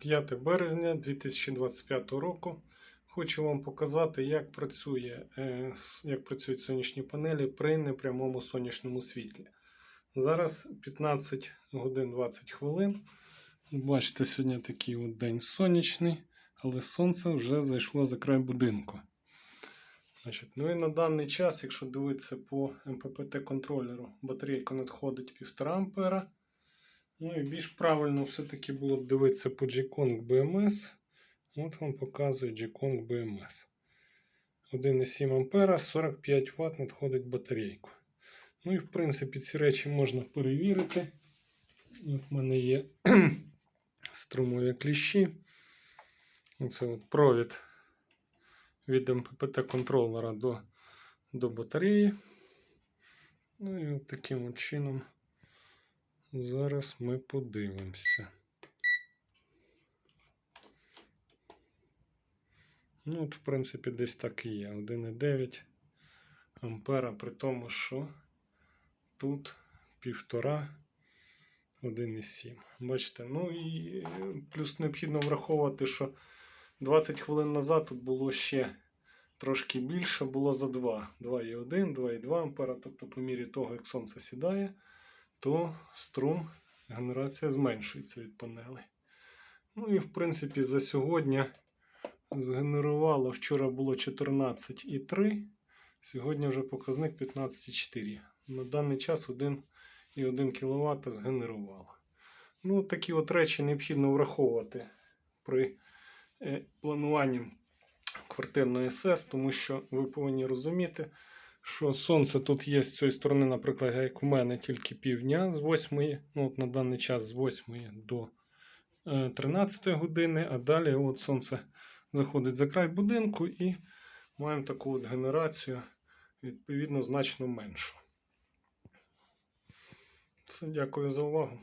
5 березня 2025 року. Хочу вам показати, як, працює, е, як працюють сонячні панелі при непрямому сонячному світлі. Зараз 15 годин 20 хвилин. Бачите, сьогодні такий от день сонячний, але сонце вже зайшло за край будинку. Значить, ну і на даний час, якщо дивитися по МППТ-контролеру, батарейка надходить 1,5 ампера. Ну і більш правильно все-таки було б дивитися по G-Kong BMS. От вам показує G-Kong BMS. 1,7 ампера, 45 Вт надходить батарейку. Ну і в принципі ці речі можна перевірити. От в мене є струмові кліщі. Оце от провід від МППТ-контролера до, до батареї. Ну і от таким от чином зараз ми подивимося. Ну, от, в принципі, десь так і є. 1,9 ампера, при тому, що тут півтора 1,7. Бачите, ну і плюс необхідно враховувати, що 20 хвилин назад тут було ще трошки більше, було за 2. 2,1, 2,2 ампера. Тобто, по мірі того, як сонце сідає, то струм, генерація зменшується від панелей. Ну і в принципі за сьогодні згенерувало. Вчора було 14,3, сьогодні вже показник 15,4. На даний час 1,1 кВт згенерувало. Ну, такі от речі необхідно враховувати при е, плануванні квартирної СС, тому що ви повинні розуміти, що сонце тут є з цієї сторони, наприклад, як у мене, тільки півдня з 8, ну от на даний час з 8 до е, 13 години, а далі от сонце заходить за край будинку і маємо таку от генерацію, відповідно, значно меншу. Все, дякую за увагу.